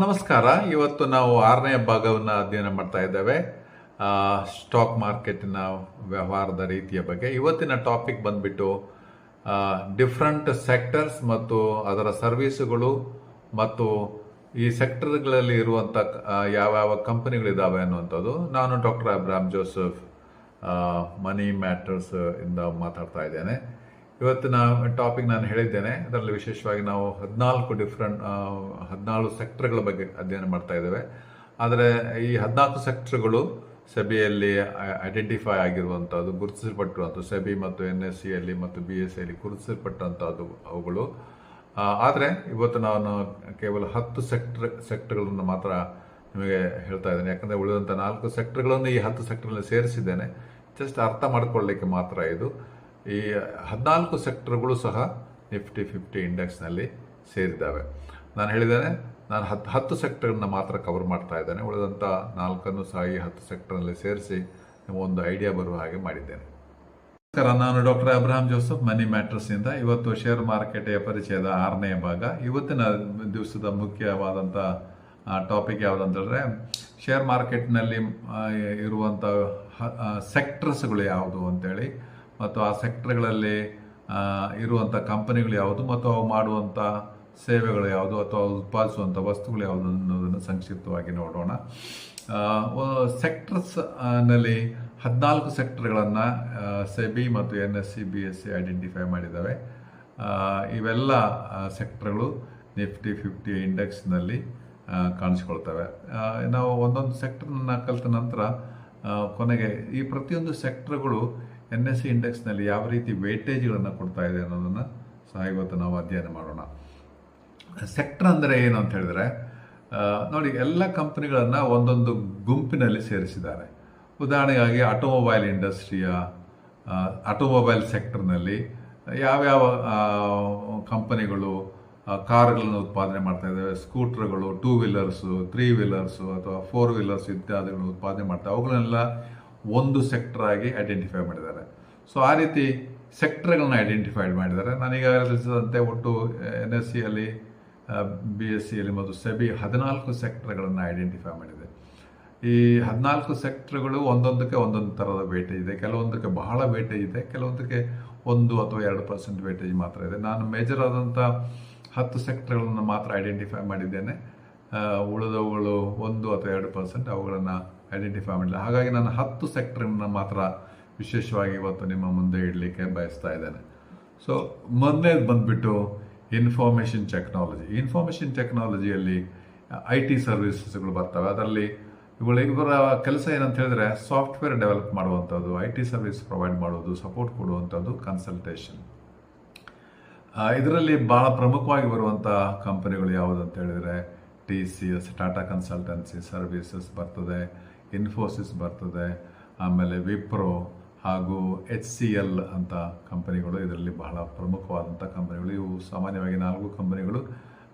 ನಮಸ್ಕಾರ. ಇವತ್ತು ನಾವು ಆರನೇ ಭಾಗವನ್ನು ಅಧ್ಯಯನ ಮಾಡ್ತಾ ಇದ್ದೇವೆ. ಸ್ಟಾಕ್ ಮಾರ್ಕೆಟಿನ ವ್ಯವಹಾರದ ರೀತಿಯ ಬಗ್ಗೆ. ಇವತ್ತಿನ ಟಾಪಿಕ್ ಬಂದ್ಬಿಟ್ಟು ಡಿಫ್ರೆಂಟ್ ಸೆಕ್ಟರ್ಸ್ ಮತ್ತು ಅದರ ಸರ್ವೀಸುಗಳು ಮತ್ತು ಈ ಸೆಕ್ಟರ್ಗಳಲ್ಲಿ ಇರುವಂಥ ಯಾವ್ಯಾವ ಕಂಪನಿಗಳಿದ್ದಾವೆ ಅನ್ನುವಂಥದ್ದು. ನಾನು ಡಾಕ್ಟರ್ ಅಬ್ರಾಮ್ ಜೋಸೆಫ್ ಮನಿ ಮ್ಯಾಟರ್ಸ್ ಇಂದ ಮಾತಾಡ್ತಾ ಇದ್ದೇನೆ. ಇವತ್ತಿನ ಟಾಪಿಕ್ ನಾನು ಹೇಳಿದ್ದೇನೆ. ಅದರಲ್ಲಿ ವಿಶೇಷವಾಗಿ ನಾವು ಹದಿನಾಲ್ಕು ಡಿಫ್ರೆಂಟ್ ಹದಿನಾಲ್ಕು ಸೆಕ್ಟರ್ಗಳ ಬಗ್ಗೆ ಅಧ್ಯಯನ ಮಾಡ್ತಾ ಇದ್ದೇವೆ. ಆದರೆ ಈ ಹದಿನಾಲ್ಕು ಸೆಕ್ಟರ್ಗಳು ಸೆಬಿಯಲ್ಲಿ ಐಡೆಂಟಿಫೈ ಆಗಿರುವಂಥದ್ದು ಗುರುತಿಸಲ್ಪಟ್ಟಿರುವಂಥದ್ದು ಸೆಬಿ ಮತ್ತು ಎನ್ ಎಸ್ ಸಿಯಲ್ಲಿ ಮತ್ತು ಬಿ ಎಸ್ ಸಿಯಲ್ಲಿ ಗುರುತಿಸಲ್ಪಟ್ಟಂಥದ್ದು ಅವುಗಳು. ಆದರೆ ಇವತ್ತು ನಾನು ಕೇವಲ ಹತ್ತು ಸೆಕ್ಟರ್ ಸೆಕ್ಟರ್ಗಳನ್ನು ಮಾತ್ರ ನಿಮಗೆ ಹೇಳ್ತಾ ಇದ್ದೇನೆ. ಯಾಕಂದರೆ ಉಳಿದಂಥ ನಾಲ್ಕು ಸೆಕ್ಟರ್ಗಳನ್ನು ಈ ಹತ್ತು ಸೆಕ್ಟರ್ನಲ್ಲಿ ಸೇರಿಸಿದ್ದೇನೆ. ಜಸ್ಟ್ ಅರ್ಥ ಮಾಡ್ಕೊಳ್ಳಿಕ್ಕೆ ಮಾತ್ರ ಇದು. ಈ ಹದಿನಾಲ್ಕು ಸೆಕ್ಟರ್ಗಳು ಸಹ ನಿಫ್ಟಿ ಫಿಫ್ಟಿ ಇಂಡೆಕ್ಸ್ನಲ್ಲಿ ಸೇರಿದ್ದಾವೆ. ನಾನು ಹೇಳಿದ್ದೇನೆ, ನಾನು ಹತ್ತು ಹತ್ತು ಸೆಕ್ಟರ್ನ ಮಾತ್ರ ಕವರ್ ಮಾಡ್ತಾ ಇದ್ದೇನೆ. ಉಳಿದಂಥ ನಾಲ್ಕನ್ನು ಸಹ ಈ ಹತ್ತು ಸೆಕ್ಟರ್ನಲ್ಲಿ ಸೇರಿಸಿ ಒಂದು ಐಡಿಯಾ ಬರುವ ಹಾಗೆ ಮಾಡಿದ್ದೇನೆ. ನಮಸ್ಕಾರ, ನಾನು ಡಾಕ್ಟರ್ ಅಬ್ರಹಾಂ ಜೋಸಫ್, ಮನಿ ಮ್ಯಾಟ್ರಸ್ನಿಂದ. ಇವತ್ತು ಶೇರ್ ಮಾರುಕಟ್ಟೆಯ ಪರಿಚಯದ ಆರನೇ ಭಾಗ. ಇವತ್ತಿನ ದಿವಸದ ಮುಖ್ಯವಾದಂಥ ಟಾಪಿಕ್ ಯಾವುದಂತೇಳಿದ್ರೆ ಶೇರ್ ಮಾರ್ಕೆಟ್ನಲ್ಲಿ ಇರುವಂಥ ಸೆಕ್ಟರ್ಸ್ಗಳು ಯಾವುದು ಅಂತೇಳಿ ಮತ್ತು ಆ ಸೆಕ್ಟ್ರ್ಗಳಲ್ಲಿ ಇರುವಂಥ ಕಂಪನಿಗಳು ಯಾವುದು ಮತ್ತು ಅವು ಮಾಡುವಂಥ ಸೇವೆಗಳು ಯಾವುದು ಅಥವಾ ಉತ್ಪಾದಿಸುವಂಥ ವಸ್ತುಗಳು ಯಾವುದು ಅನ್ನೋದನ್ನು ಸಂಕ್ಷಿಪ್ತವಾಗಿ ನೋಡೋಣ. ಸೆಕ್ಟರ್ಸ್ನಲ್ಲಿ ಹದಿನಾಲ್ಕು ಸೆಕ್ಟರ್ಗಳನ್ನು ಸೆಬಿ ಮತ್ತು N S C B S C identify ಮಾಡಿದ್ದಾವೆ ಇವೆಲ್ಲ ಸೆಕ್ಟರ್ಗಳು ನಿಫ್ಟಿ ಫಿಫ್ಟಿ ಇಂಡೆಕ್ಸ್ನಲ್ಲಿ ಕಾಣಿಸ್ಕೊಳ್ತವೆ. ನಾವು ಒಂದೊಂದು ಸೆಕ್ಟರ್ನ ಕಲಿತ ನಂತರ ಕೊನೆಗೆ ಈ ಪ್ರತಿಯೊಂದು ಸೆಕ್ಟರ್ಗಳು ಎನ್ ಎಸ್ ಸಿ ಇಂಡೆಕ್ಸ್ನಲ್ಲಿ ಯಾವ ರೀತಿ ವೇಟೇಜ್ಗಳನ್ನು ಕೊಡ್ತಾ ಇದೆ ಅನ್ನೋದನ್ನು ಸಹ ಇವತ್ತು ನಾವು ಅಧ್ಯಯನ ಮಾಡೋಣ. ಸೆಕ್ಟರ್ ಅಂದರೆ ಏನು ಅಂತ ಹೇಳಿದ್ರೆ ನೋಡಿ, ಎಲ್ಲ ಕಂಪ್ನಿಗಳನ್ನು ಒಂದೊಂದು ಗುಂಪಿನಲ್ಲಿ ಸೇರಿಸಿದ್ದಾರೆ. ಉದಾಹರಣೆಗಾಗಿ ಆಟೋಮೊಬೈಲ್ ಇಂಡಸ್ಟ್ರಿಯ ಆಟೋಮೊಬೈಲ್ ಸೆಕ್ಟರ್ನಲ್ಲಿ ಯಾವ್ಯಾವ ಕಂಪನಿಗಳು ಕಾರುಗಳನ್ನು ಉತ್ಪಾದನೆ ಮಾಡ್ತಾ ಇದ್ದಾವೆ, ಸ್ಕೂಟ್ರ್ಗಳು ಟೂ ವೀಲರ್ಸು ತ್ರೀ ವೀಲರ್ಸು ಅಥವಾ ಫೋರ್ ವೀಲರ್ಸ್ ಇತ್ಯಾದಿಗಳನ್ನು ಉತ್ಪಾದನೆ ಮಾಡ್ತಾವೆ ಅವುಗಳನ್ನೆಲ್ಲ ಒಂದು ಸೆಕ್ಟರ್ ಆಗಿ ಐಡೆಂಟಿಫೈ ಮಾಡಿದ್ದಾರೆ. ಸೊ ಆ ರೀತಿ ಸೆಕ್ಟರ್ಗಳನ್ನ ಐಡೆಂಟಿಫೈಡ್ ಮಾಡಿದ್ದಾರೆ. ನಾನೀಗಾಗಲೇ ತಿಳಿಸಿದಂತೆ ಒಟ್ಟು ಎನ್ ಎಸ್ ಸಿಯಲ್ಲಿ ಬಿ ಎಸ್ ಸಿಯಲ್ಲಿ ಮತ್ತು ಸೆಬಿ ಹದಿನಾಲ್ಕು ಸೆಕ್ಟರ್ಗಳನ್ನು ಐಡೆಂಟಿಫೈ ಮಾಡಿದೆ. ಈ ಹದಿನಾಲ್ಕು ಸೆಕ್ಟರ್ಗಳು ಒಂದೊಂದಕ್ಕೆ ಒಂದೊಂದು ಥರದ ವೇಟೇಜ್ ಇದೆ. ಕೆಲವೊಂದಕ್ಕೆ ಬಹಳ ವೇಟೇಜ್ ಇದೆ. ಕೆಲವೊಂದಕ್ಕೆ ಒಂದು ಅಥವಾ ಎರಡು ಪರ್ಸೆಂಟ್ ವೇಟೇಜ್ ಮಾತ್ರ ಇದೆ. ನಾನು ಮೇಜರ್ ಆದಂಥ ಹತ್ತು ಸೆಕ್ಟರ್ಗಳನ್ನು ಮಾತ್ರ ಐಡೆಂಟಿಫೈ ಮಾಡಿದ್ದೇನೆ. ಉಳಿದವುಗಳು ಒಂದು ಅಥವಾ ಎರಡು ಪರ್ಸೆಂಟ್ ಅವುಗಳನ್ನು ಐಡೆಂಟಿಫೈ ಮಾಡಿಲ್ಲ. ಹಾಗಾಗಿ ನಾನು ಹತ್ತು ಸೆಕ್ಟ್ರನ್ನ ಮಾತ್ರ ವಿಶೇಷವಾಗಿ ಇವತ್ತು ನಿಮ್ಮ ಮುಂದೆ ಇಡಲಿಕ್ಕೆ ಬಯಸ್ತಾ ಇದ್ದೇನೆ. ಸೊ ಮೊದಲನೇದು ಬಂದ್ಬಿಟ್ಟು ಇನ್ಫಾರ್ಮೇಷನ್ ಟೆಕ್ನಾಲಜಿ ಇನ್ಫಾರ್ಮೇಷನ್ ಟೆಕ್ನಾಲಜಿಯಲ್ಲಿ ಐ ಟಿ ಸರ್ವಿಸಸ್ಗಳು ಬರ್ತವೆ. ಅದರಲ್ಲಿ ಇವುಗಳ ಇವರ ಕೆಲಸ ಏನಂತ ಹೇಳಿದ್ರೆ ಸಾಫ್ಟ್ವೇರ್ ಡೆವಲಪ್ ಮಾಡುವಂಥದ್ದು ಐ ಟಿ ಸರ್ವಿಸ್ ಪ್ರೊವೈಡ್ ಮಾಡೋದು ಸಪೋರ್ಟ್ ಕೊಡುವಂಥದ್ದು ಕನ್ಸಲ್ಟೇಷನ್ ಇದರಲ್ಲಿ ಬಹಳ ಪ್ರಮುಖವಾಗಿ ಬರುವಂಥ ಕಂಪನಿಗಳು ಯಾವುದು ಅಂತ ಹೇಳಿದರೆ T C S Tata consultancy services ಬರ್ತದೆ. ಇನ್ಫೋಸಿಸ್ ಬರ್ತದೆ, ಆಮೇಲೆ ವಿಪ್ರೋ ಹಾಗೂ ಎಚ್ ಸಿ ಎಲ್ ಅಂತ ಕಂಪನಿಗಳು ಇದರಲ್ಲಿ ಬಹಳ ಪ್ರಮುಖವಾದಂಥ ಕಂಪನಿಗಳು. ಇವು ಸಾಮಾನ್ಯವಾಗಿ ನಾಲ್ಕು ಕಂಪನಿಗಳು,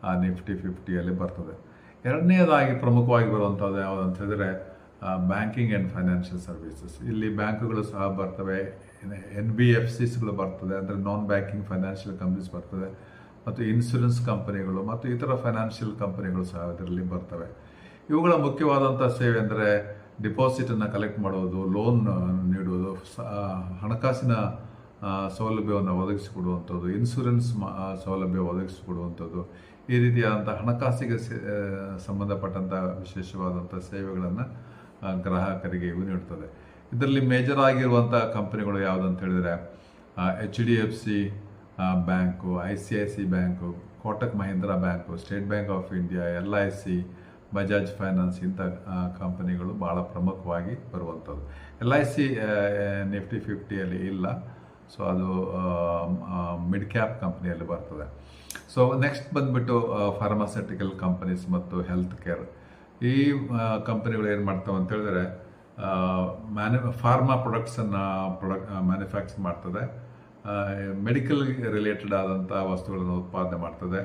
ಆ ನಿಫ್ಟಿ ಫಿಫ್ಟಿಯಲ್ಲಿ ಬರ್ತದೆ. ಎರಡನೇದಾಗಿ ಪ್ರಮುಖವಾಗಿ ಬರುವಂಥದ್ದು ಯಾವುದು ಅಂತ ಹೇಳಿದ್ರೆ ಬ್ಯಾಂಕಿಂಗ್ ಆ್ಯಂಡ್ ಫೈನಾನ್ಷಿಯಲ್ ಸರ್ವಿಸಸ್ ಇಲ್ಲಿ ಬ್ಯಾಂಕುಗಳು ಸಹ ಬರ್ತವೆ ಎನ್ ಬಿ ಎಫ್ ಸಿಸ್ಗಳು ಬರ್ತದೆ, ಅಂದರೆ ನಾನ್ ಬ್ಯಾಂಕಿಂಗ್ ಫೈನಾನ್ಷಿಯಲ್ ಕಂಪ್ನೀಸ್ ಬರ್ತದೆ, ಮತ್ತು ಇನ್ಶೂರೆನ್ಸ್ ಕಂಪನಿಗಳು ಮತ್ತು ಇತರ ಫೈನಾನ್ಷಿಯಲ್ ಕಂಪನಿಗಳು ಸಹ ಇದರಲ್ಲಿ ಬರ್ತವೆ. ಇವುಗಳ ಮುಖ್ಯವಾದಂಥ ಸೇವೆ ಅಂದರೆ ಡಿಪಾಸಿಟನ್ನು ಕಲೆಕ್ಟ್ ಮಾಡೋದು ಲೋನ್ ನೀಡುವುದು ಹಣಕಾಸಿನ ಸೌಲಭ್ಯವನ್ನು ಒದಗಿಸಿಕೊಡುವಂಥದ್ದು ಆ, ಸೌಲಭ್ಯ ಒದಗಿಸಿಕೊಡುವಂಥದ್ದು ಈ ರೀತಿಯಾದಂಥ ಹಣಕಾಸಿಗೆ ಸಂಬಂಧಪಟ್ಟಂಥ ವಿಶೇಷವಾದಂಥ ಸೇವೆಗಳನ್ನು ಗ್ರಾಹಕರಿಗೆ ಇವು ನೀಡುತ್ತದೆ ಇದರಲ್ಲಿ ಮೇಜರ್ ಆಗಿರುವಂಥ ಕಂಪನಿಗಳು ಯಾವುದಂತ ಹೇಳಿದರೆ H D F C bank I C I C bank Kotak Mahindra bank State Bank of India L I C Bajaj finance ಇಂಥ ಕಂಪನಿಗಳು ಭಾಳ ಪ್ರಮುಖವಾಗಿ ಬರುವಂಥದ್ದು. ಎಲ್ ಐ ಸಿ ನಿಫ್ಟಿ ಫಿಫ್ಟಿಯಲ್ಲಿ ಇಲ್ಲ. ಸೊ ಅದು ಮಿಡ್ ಕ್ಯಾಪ್ ಕಂಪ್ನಿಯಲ್ಲಿ ಬರ್ತದೆ. ಸೊ ನೆಕ್ಸ್ಟ್ ಬಂದ್ಬಿಟ್ಟು ಫಾರ್ಮಾಸ್ಯೂಟಿಕಲ್ ಕಂಪನೀಸ್ ಮತ್ತು ಹೆಲ್ತ್ ಕೇರ್ ಈ ಕಂಪನಿಗಳು ಏನು ಮಾಡ್ತಾವೆ ಅಂತ ಹೇಳಿದ್ರೆ ಮ್ಯಾನು ಫಾರ್ಮಾ ಪ್ರೊಡಕ್ಟ್ಸನ್ನು ಪ್ರೊಡಕ್ಟ್ ಮ್ಯಾನುಫ್ಯಾಕ್ಚರ್ ಮಾಡ್ತದೆ. ಮೆಡಿಕಲ್ ರಿಲೇಟೆಡ್ ಆದಂಥ ವಸ್ತುಗಳನ್ನು ಉತ್ಪಾದನೆ ಮಾಡ್ತದೆ.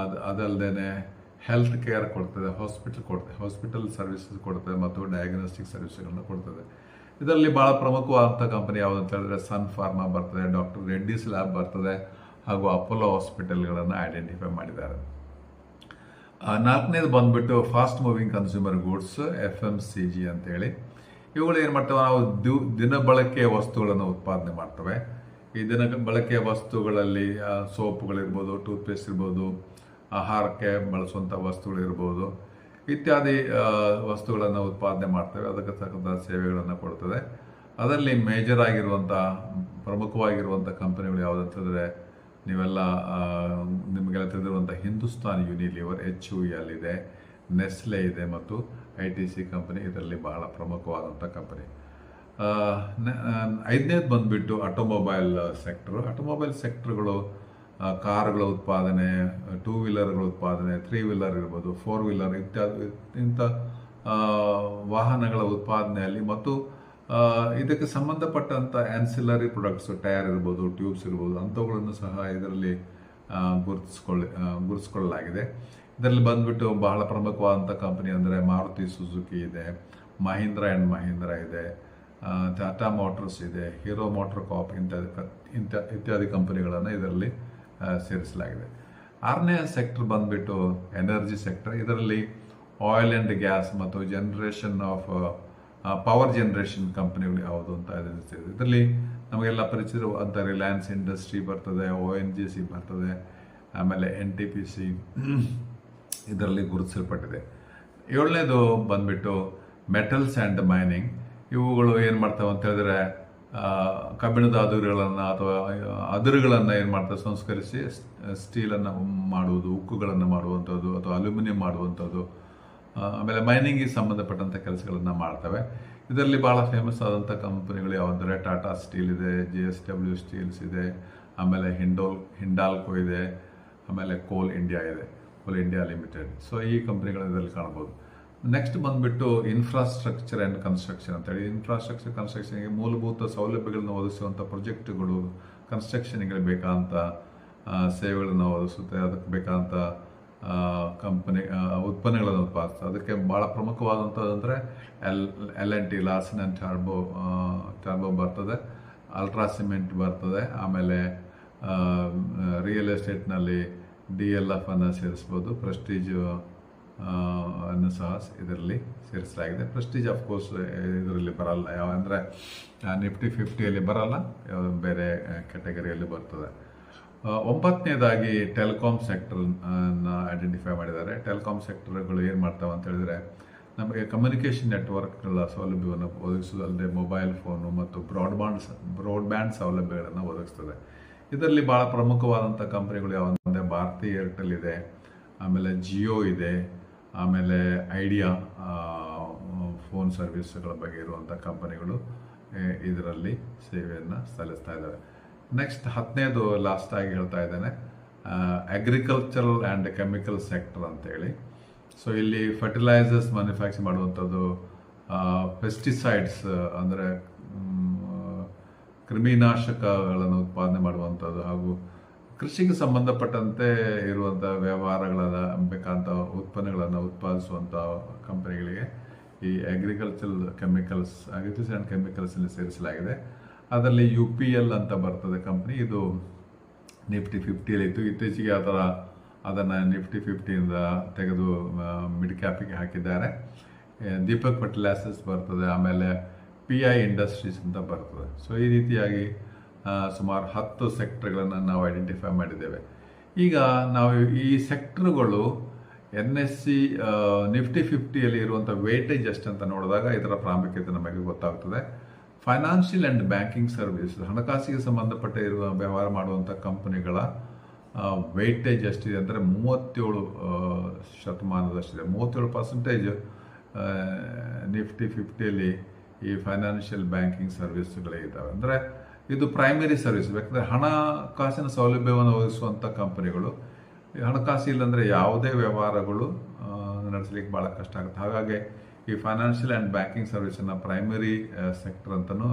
ಅದು ಅದಲ್ಲದೆ ಹೆಲ್ತ್ ಕೇರ್ ಕೊಡ್ತದೆ ಹಾಸ್ಪಿಟಲ್ ಕೊಡ್ತದೆ ಹಾಸ್ಪಿಟಲ್ ಸರ್ವಿಸಸ್ ಕೊಡ್ತದೆ ಮತ್ತು ಡಯಾಗ್ನೋಸ್ಟಿಕ್ ಸರ್ವಿಸ್ಗಳನ್ನು ಕೊಡ್ತದೆ. ಇದರಲ್ಲಿ ಭಾಳ ಪ್ರಮುಖವಾದಂಥ ಕಂಪನಿ ಯಾವುದು ಅಂತ ಹೇಳಿದ್ರೆ ಸನ್ ಫಾರ್ಮಾ ಬರ್ತದೆ ಡಾಕ್ಟರ್ ರೆಡ್ಡಿಸ್ ಲ್ಯಾಬ್ ಬರ್ತದೆ ಹಾಗೂ ಅಪೋಲೋ ಹಾಸ್ಪಿಟಲ್ಗಳನ್ನು ಐಡೆಂಟಿಫೈ ಮಾಡಿದ್ದಾರೆ. ನಾಲ್ಕನೇದು ಬಂದ್ಬಿಟ್ಟು fast moving consumer goods F M C G ಅಂತೇಳಿ. ಇವುಗಳು ಏನು ಮಾಡ್ತವೆ? ನಾವು ದು- ದಿನ ಬಳಕೆಯ ವಸ್ತುಗಳನ್ನು ಉತ್ಪಾದನೆ ಮಾಡ್ತವೆ. ಈ ದಿನ ಬಳಕೆಯ ವಸ್ತುಗಳಲ್ಲಿ ಸೋಪುಗಳಿರ್ಬೋದು ಟೂತ್ಪೇಸ್ಟ್ ಇರ್ಬೋದು ಆಹಾರಕ್ಕೆ ಬಳಸುವಂಥ ವಸ್ತುಗಳಿರ್ಬೋದು ಇತ್ಯಾದಿ ವಸ್ತುಗಳನ್ನು ಉತ್ಪಾದನೆ ಮಾಡ್ತೇವೆ, ಅದಕ್ಕೆ ತಕ್ಕಂಥ ಸೇವೆಗಳನ್ನು ಕೊಡ್ತದೆ. ಅದರಲ್ಲಿ ಮೇಜರ್ ಆಗಿರುವಂಥ, ಪ್ರಮುಖವಾಗಿರುವಂಥ ಕಂಪನಿಗಳು ಯಾವುದಂತಂದರೆ ನೀವೆಲ್ಲ ನಿಮಗೆಲ್ಲ ತಿಳಿದಿರುವಂಥ Hindustan Unilever H U L ಇದೆ ನೆಸ್ಲೆ ಇದೆ ಮತ್ತು ಐ ಟಿ ಸಿ ಕಂಪನಿ, ಇದರಲ್ಲಿ ಬಹಳ ಪ್ರಮುಖವಾದಂಥ ಕಂಪನಿ. ಐದನೇದು ಬಂದ್ಬಿಟ್ಟು ಆಟೋಮೊಬೈಲ್ ಸೆಕ್ಟರ್ ಆಟೋಮೊಬೈಲ್ ಸೆಕ್ಟರ್ಗಳು ಕಾರುಗಳ ಉತ್ಪಾದನೆ, ಟೂ ವೀಲರ್ಗಳ ಉತ್ಪಾದನೆ, ತ್ರೀ ವೀಲರ್ ಇರ್ಬೋದು, ಫೋರ್ ವೀಲರ್ ಇತ್ಯಾದಿ ಇಂಥ ವಾಹನಗಳ ಉತ್ಪಾದನೆಯಲ್ಲಿ ಮತ್ತು ಇದಕ್ಕೆ ಸಂಬಂಧಪಟ್ಟಂಥ ಆನ್ಸಿಲರಿ ಪ್ರಾಡಕ್ಟ್ಸ್ ಟೈರ್ ಇರ್ಬೋದು ಟ್ಯೂಬ್ಸ್ ಇರ್ಬೋದು, ಅಂಥವುಗಳನ್ನು ಸಹ ಇದರಲ್ಲಿ ಗುರುತಿಸ್ಕೊಳ್ಳಿ ಗುರುತಿಸ್ಕೊಳ್ಳಲಾಗಿದೆ. ಇದರಲ್ಲಿ ಬಂದ್ಬಿಟ್ಟು ಬಹಳ ಪ್ರಮುಖವಾದಂಥ ಕಂಪನಿ ಅಂದರೆ ಮಾರುತಿ ಸುಜುಕಿ ಇದೆ, ಮಹೀಂದ್ರ ಆ್ಯಂಡ್ ಮಹೀಂದ್ರ ಇದೆ ಟಾಟಾ ಮೋಟರ್ಸ್ ಇದೆ, ಹೀರೋ ಮೋಟರ್ ಕಾಪ್ ಇಂಥ ಇಂಥ ಇತ್ಯಾದಿ ಕಂಪನಿಗಳನ್ನು ಇದರಲ್ಲಿ ಸೇರಿಸಲಾಗಿದೆ. ಆರನೇ ಸೆಕ್ಟರ್ ಬಂದ್ಬಿಟ್ಟು ಎನರ್ಜಿ ಸೆಕ್ಟರ್ ಇದರಲ್ಲಿ ಆಯಿಲ್ ಆ್ಯಂಡ್ ಗ್ಯಾಸ್ ಮತ್ತು ಜನ್ರೇಷನ್ ಆಫ್ ಪವರ್ ಜನ್ರೇಷನ್ ಕಂಪ್ನಿಗಳು ಯಾವುದು ಅಂತ ಇದೆ ಇದರಲ್ಲಿ ನಮಗೆಲ್ಲ ಪರಿಚಯವಾದಂಥ ರಿಲಯನ್ಸ್ ಇಂಡಸ್ಟ್ರಿ ಬರ್ತದೆ ಒ ಎನ್ ಜಿ ಸಿ ಬರ್ತದೆ, ಆಮೇಲೆ ಎನ್ ಟಿ ಪಿ ಸಿ ಇದರಲ್ಲಿ ಗುರುತಿಸಲ್ಪಟ್ಟಿದೆ. ಏಳನೇದು ಬಂದ್ಬಿಟ್ಟು ಮೆಟಲ್ಸ್ ಆ್ಯಂಡ್ ಮೈನಿಂಗ್ ಇವುಗಳು ಏನು ಮಾಡ್ತಾವೆ ಅಂತ ಹೇಳಿದ್ರೆ ಕಬ್ಬಿಣದ ಅದುರುಗಳನ್ನು ಅಥವಾ ಅದುರುಗಳನ್ನು ಏನು ಮಾಡ್ತಾರೆ? ಸಂಸ್ಕರಿಸಿ ಸ್ಟೀಲನ್ನು ಮಾಡುವುದು, ಉಕ್ಕುಗಳನ್ನು ಮಾಡುವಂಥದ್ದು ಅಥವಾ ಅಲ್ಯೂಮಿನಿಯಂ ಮಾಡುವಂಥದ್ದು ಆಮೇಲೆ ಮೈನಿಂಗಿಗೆ ಸಂಬಂಧಪಟ್ಟಂಥ ಕೆಲಸಗಳನ್ನು ಮಾಡ್ತವೆ. ಇದರಲ್ಲಿ ಭಾಳ ಫೇಮಸ್ ಆದಂಥ ಕಂಪನಿಗಳು ಯಾವುದಂದರೆ ಟಾಟಾ ಸ್ಟೀಲ್ ಇದೆ, ಜಿ ಎಸ್ ಡಬ್ಲ್ಯೂ ಸ್ಟೀಲ್ಸ್ ಇದೆ, ಆಮೇಲೆ ಹಿಂಡೋಲ್, ಹಿಂಡಾಲ್ಕೋ ಇದೆ, ಆಮೇಲೆ ಕೋಲ್ ಇಂಡಿಯಾ ಇದೆ, ಕೋಲ್ ಇಂಡಿಯಾ ಲಿಮಿಟೆಡ್. ಸೊ ಈ ಕಂಪ್ನಿಗಳು ಇದರಲ್ಲಿ ಕಾಣ್ಬೋದು ನೆಕ್ಸ್ಟ್ ಬಂದ್ಬಿಟ್ಟು ಇನ್ಫ್ರಾಸ್ಟ್ರಕ್ಚರ್ ಆ್ಯಂಡ್ ಕನ್ಸ್ಟ್ರಕ್ಷನ್ ಅಂತೇಳಿ. ಇನ್ಫ್ರಾಸ್ಟ್ರಕ್ಚರ್ ಕನ್ಸ್ಟ್ರಕ್ಷನ್ಗೆ ಮೂಲಭೂತ ಸೌಲಭ್ಯಗಳನ್ನು ಒದಗಿಸುವಂಥ ಪ್ರೊಜೆಕ್ಟ್ಗಳು ಕನ್ಸ್ಟ್ರಕ್ಷನ್ಗಳು ಬೇಕಾದಂಥ ಸೇವೆಗಳನ್ನು ಒದಗಿಸುತ್ತೆ. ಅದಕ್ಕೆ ಬೇಕಾದಂಥ ಕಂಪನಿ ಉತ್ಪನ್ನಗಳನ್ನು ಉತ್ಪಾದಿಸ್ತದೆ ಅದಕ್ಕೆ ಭಾಳ ಪ್ರಮುಖವಾದಂಥದ್ದು ಅಂದರೆ L L N T Larsen and turbo turbo ಬರ್ತದೆ. ಅಲ್ಟ್ರಾ ಸಿಮೆಂಟ್ ಬರ್ತದೆ. ಆಮೇಲೆ ರಿಯಲ್ ಎಸ್ಟೇಟ್ನಲ್ಲಿ ಡಿ ಎಲ್ ಅನ್ನು ಸೇರಿಸ್ಬೋದು. ಪ್ರೆಸ್ಟೀಜ್ ಅನ್ನು ಸಹ ಇದರಲ್ಲಿ ಸೇರಿಸಲಾಗಿದೆ. ಪ್ರೆಸ್ಟೀಜ್ ಕೋರ್ಸ್ ಇದರಲ್ಲಿ ಬರಲ್ಲ. ಯಾವ ಅಂದರೆ ನಿಫ್ಟಿ ಫಿಫ್ಟಿಯಲ್ಲಿ ಬರಲ್ಲ ಬೇರೆ ಕ್ಯಾಟಗರಿಯಲ್ಲಿ ಬರ್ತದೆ. ಒಂಬತ್ತನೇದಾಗಿ ಟೆಲಿಕಾಮ್ ಸೆಕ್ಟರ್ ಐಡೆಂಟಿಫೈ ಮಾಡಿದ್ದಾರೆ. ಟೆಲಿಕಾಮ್ ಸೆಕ್ಟರ್ಗಳು ಏನು ಮಾಡ್ತಾವೆ ಅಂತ ಹೇಳಿದರೆ, ನಮಗೆ ಕಮ್ಯುನಿಕೇಷನ್ ನೆಟ್ವರ್ಕ್ಗಳ ಸೌಲಭ್ಯವನ್ನು ಒದಗಿಸೋದಲ್ಲದೆ ಮೊಬೈಲ್ ಫೋನು ಮತ್ತು ಬ್ರಾಡ್ಬ್ಯಾಂಡ್ ಬ್ರಾಡ್ಬ್ಯಾಂಡ್ ಸೌಲಭ್ಯಗಳನ್ನು ಒದಗಿಸ್ತದೆ. ಇದರಲ್ಲಿ ಭಾಳ ಪ್ರಮುಖವಾದಂಥ ಕಂಪ್ನಿಗಳು ಯಾವಂದರೆ, ಭಾರತಿ ಏರ್ಟೆಲ್ ಇದೆ, ಆಮೇಲೆ ಜಿಯೋ ಇದೆ ಆಮೇಲೆ ಐಡಿಯಾ ಫೋನ್ ಸರ್ವಿಸ್ಗಳ ಬಗ್ಗೆ ಇರುವಂಥ ಕಂಪನಿಗಳು ಇದರಲ್ಲಿ ಸೇವೆಯನ್ನು ಸಲ್ಲಿಸ್ತಾ ಇದ್ದಾವೆ ನೆಕ್ಸ್ಟ್ ಹತ್ತನೇದು ಲಾಸ್ಟಾಗಿ ಹೇಳ್ತಾ ಇದ್ದೇನೆ ಅಗ್ರಿಕಲ್ಚರಲ್ ಆ್ಯಂಡ್ ಕೆಮಿಕಲ್ ಸೆಕ್ಟರ್ ಅಂತೇಳಿ. ಸೊ ಇಲ್ಲಿ ಫರ್ಟಿಲೈಸರ್ಸ್ ಮ್ಯಾನುಫ್ಯಾಕ್ಚರ್ ಮಾಡುವಂಥದ್ದು ಪೆಸ್ಟಿಸೈಡ್ಸ್ ಅಂದರೆ ಕ್ರಿಮಿನಾಶಕಗಳನ್ನು ಉತ್ಪಾದನೆ ಮಾಡುವಂಥದ್ದು ಹಾಗೂ ಕೃಷಿಗೆ ಸಂಬಂಧಪಟ್ಟಂತೆ ಇರುವಂಥ ವ್ಯವಹಾರಗಳ ಬೇಕಾದಂಥ ಉತ್ಪನ್ನಗಳನ್ನು ಉತ್ಪಾದಿಸುವಂಥ ಕಂಪನಿಗಳಿಗೆ ಈ ಅಗ್ರಿಕಲ್ಚರ್ ಕೆಮಿಕಲ್ಸ್ ಅಗ್ರಿಕಲ್ಚರ್ ಆ್ಯಂಡ್ ಕೆಮಿಕಲ್ಸಲ್ಲಿ ಸೇರಿಸಲಾಗಿದೆ. ಅದರಲ್ಲಿ ಯು ಪಿ ಎಲ್ ಅಂತ ಬರ್ತದೆ ಕಂಪ್ನಿ. ಇದು ನಿಫ್ಟಿ ಫಿಫ್ಟಿಯಲ್ಲಿ ಇತ್ತು. ಇತ್ತೀಚೆಗೆ ಆ ಥರ ಅದನ್ನು ನಿಫ್ಟಿ ಫಿಫ್ಟಿಯಿಂದ ತೆಗೆದು ಮಿಡ್ ಕ್ಯಾಪಿಗೆ ಹಾಕಿದ್ದಾರೆ. ದೀಪಕ್ ಫರ್ಟಿಲೈಸರ್ಸ್ ಬರ್ತದೆ. ಆಮೇಲೆ ಪಿ ಐ ಇಂಡಸ್ಟ್ರೀಸ್ ಅಂತ ಬರ್ತದೆ. ಸೊ ಈ ರೀತಿಯಾಗಿ ಸುಮಾರು ಹತ್ತು ಸೆಕ್ಟರ್ಗಳನ್ನು ನಾವು ಐಡೆಂಟಿಫೈ ಮಾಡಿದ್ದೇವೆ. ಈಗ ನಾವು ಈ ಸೆಕ್ಟರ್ಗಳು ಎನ್ ಎಸ್ ಸಿ ನಿಫ್ಟಿ ಫಿಫ್ಟಿಯಲ್ಲಿ ಇರುವಂಥ ವೇಟೇಜ್ ಅಂತ ನೋಡಿದಾಗ ಇದರ ಪ್ರಾಮುಖ್ಯತೆ ನಮಗೆ ಗೊತ್ತಾಗ್ತದೆ. ಫೈನಾನ್ಷಿಯಲ್ ಆ್ಯಂಡ್ ಬ್ಯಾಂಕಿಂಗ್ ಸರ್ವಿಸ್ ಹಣಕಾಸಿಗೆ ಸಂಬಂಧಪಟ್ಟ ಇರುವ ವ್ಯವಹಾರ ಮಾಡುವಂಥ ಕಂಪನಿಗಳ ವೆಯ್ಟೇಜ್ ಎಷ್ಟಿದೆ ಅಂದರೆ ಮೂವತ್ತೇಳು ಶತಮಾನದಷ್ಟಿದೆ. ಮೂವತ್ತೇಳು ಪರ್ಸೆಂಟೇಜ್ ನಿಫ್ಟಿ ಫಿಫ್ಟಿಯಲ್ಲಿ ಈ ಫೈನಾನ್ಷಿಯಲ್ ಬ್ಯಾಂಕಿಂಗ್ ಸರ್ವಿಸ್ಗಳೇ ಇದ್ದಾವೆ. ಅಂದರೆ ಇದು ಪ್ರೈಮರಿ ಸರ್ವಿಸ್ ಯಾಕಂದರೆ ಹಣಕಾಸಿನ ಸೌಲಭ್ಯವನ್ನು ಒದಗಿಸುವಂಥ ಕಂಪನಿಗಳು. ಹಣಕಾಸು ಇಲ್ಲಾಂದರೆ ಯಾವುದೇ ವ್ಯವಹಾರಗಳು ನಡೆಸಲಿಕ್ಕೆ ಭಾಳ ಕಷ್ಟ ಆಗುತ್ತೆ. ಹಾಗಾಗಿ ಈ ಫೈನಾನ್ಷಿಯಲ್ ಆ್ಯಂಡ್ ಬ್ಯಾಂಕಿಂಗ್ ಸರ್ವಿಸನ್ನು ಪ್ರೈಮರಿ ಸೆಕ್ಟರ್ ಅಂತಲೂ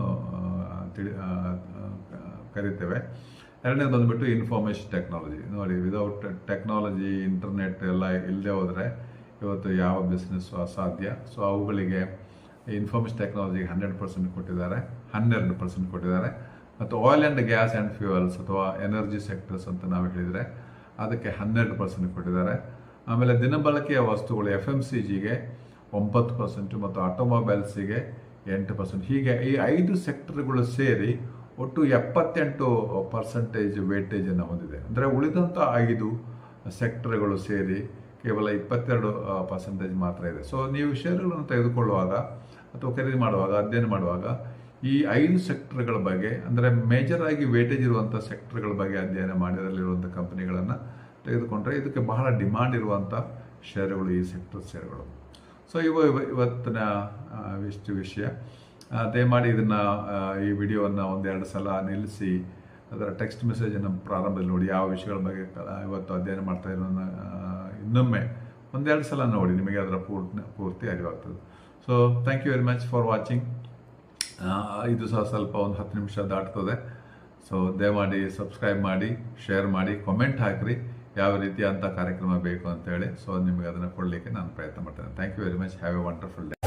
ತಿಳಿ ಕರಿತೇವೆ. ಎರಡನೇದು ಬಂದುಬಿಟ್ಟು ಇನ್ಫಾರ್ಮೇಷನ್ ಟೆಕ್ನಾಲಜಿ ನೋಡಿ ವಿದೌಟ್ ಟೆಕ್ನಾಲಜಿ ಇಂಟರ್ನೆಟ್ ಎಲ್ಲ ಇಲ್ಲದೆ ಹೋದರೆ ಇವತ್ತು ಯಾವ ಬಿಸ್ನೆಸ್ ಅಸಾಧ್ಯ? ಸೊ ಅವುಗಳಿಗೆ ಇನ್ಫಾರ್ಮೇಷನ್ ಟೆಕ್ನಾಲಜಿಗೆ ಹಂಡ್ರೆಡ್ ಪರ್ಸೆಂಟ್ ಕೊಟ್ಟಿದ್ದಾರೆ. ಹನ್ನೆರಡು ಪರ್ಸೆಂಟ್ ಕೊಟ್ಟಿದ್ದಾರೆ. ಮತ್ತು oil and gas and fuels ಅಥವಾ ಎನರ್ಜಿ ಸೆಕ್ಟರ್ಸ್ ಅಂತ ನಾವು ಹೇಳಿದರೆ ಅದಕ್ಕೆ ಹನ್ನೆರಡು ಪರ್ಸೆಂಟ್ ಕೊಟ್ಟಿದ್ದಾರೆ. ಆಮೇಲೆ ದಿನಬಳಕೆಯ ವಸ್ತುಗಳು ಎಫ್ ಎಂ ಸಿ ಜಿಗೆ ಒಂಬತ್ತು ಪರ್ಸೆಂಟು ಮತ್ತು ಆಟೋಮೊಬೈಲ್ಸಿಗೆ ಎಂಟು ಪರ್ಸೆಂಟ್ ಹೀಗೆ ಈ ಐದು ಸೆಕ್ಟರ್ಗಳು ಸೇರಿ ಒಟ್ಟು ಎಪ್ಪತ್ತೆಂಟು ಪರ್ಸೆಂಟೇಜ್ ವೇಟೇಜನ್ನು ಹೊಂದಿದೆ. ಅಂದರೆ ಉಳಿದಂಥ ಐದು ಸೆಕ್ಟರ್ಗಳು ಸೇರಿ ಕೇವಲ ಇಪ್ಪತ್ತೆರಡು ಪರ್ಸೆಂಟೇಜ್ ಮಾತ್ರ ಇದೆ. ಸೊ ನೀವು ಷೇರುಗಳನ್ನು ತೆಗೆದುಕೊಳ್ಳುವಾಗ ಅಥವಾ ಖರೀದಿ ಮಾಡುವಾಗ, ಅಧ್ಯಯನ ಮಾಡುವಾಗ ಈ ಐದು ಸೆಕ್ಟರ್ಗಳ ಬಗ್ಗೆ, ಅಂದರೆ ಮೇಜರ್ ಆಗಿ ವೇಟೇಜ್ ಇರುವಂಥ ಸೆಕ್ಟರ್ಗಳ ಬಗ್ಗೆ ಅಧ್ಯಯನ ಮಾಡಿರಲಿರುವಂಥ ಕಂಪ್ನಿಗಳನ್ನು ತೆಗೆದುಕೊಂಡ್ರೆ ಇದಕ್ಕೆ ಬಹಳ ಡಿಮ್ಯಾಂಡ್ ಇರುವಂಥ ಷೇರುಗಳು ಈ ಸೆಕ್ಟರ್ ಷೇರುಗಳು ಸೊ ಇವು, ಇವ- ಇವತ್ತಿನ ಇಷ್ಟು ವಿಷಯ. ದಯಮಾಡಿ ಇದನ್ನು ಈ ವಿಡಿಯೋವನ್ನು ಒಂದೆರಡು ಸಲ ನಿಲ್ಲಿಸಿ, ಅದರ ಟೆಕ್ಸ್ಟ್ ಮೆಸೇಜನ್ನು ಪ್ರಾರಂಭದಲ್ಲಿ ನೋಡಿ, ಯಾವ ವಿಷಯಗಳ ಬಗ್ಗೆ ಇವತ್ತು ಅಧ್ಯಯನ ಮಾಡ್ತಾ ಇರೋ ಇನ್ನೊಮ್ಮೆ ಒಂದೆರಡು ಸಲ ನೋಡಿ, ನಿಮಗೆ ಅದರ ಪೂರ್ತಿ ಪೂರ್ತಿ ಅರಿವಾಗ್ತದೆ. So thank you very much for watching ಇದು ಸಹ ಸ್ವಲ್ಪ ಒಂದು ಹತ್ತು ನಿಮಿಷ ದಾಟ್ತದೆ. ಸೊ ದಯಮಾಡಿ ಸಬ್ಸ್ಕ್ರೈಬ್ ಮಾಡಿ ಶೇರ್ ಮಾಡಿ ಕಾಮೆಂಟ್ ಹಾಕಿರಿ. ಯಾವ ರೀತಿಯಂಥ ಕಾರ್ಯಕ್ರಮ ಬೇಕು ಅಂತೇಳಿ ಸೊ ನಿಮಗೆ ಅದನ್ನು ಕೊಡಲಿಕ್ಕೆ ನಾನು ಪ್ರಯತ್ನ ಮಾಡ್ತೇನೆ. Thank you very much have a wonderful day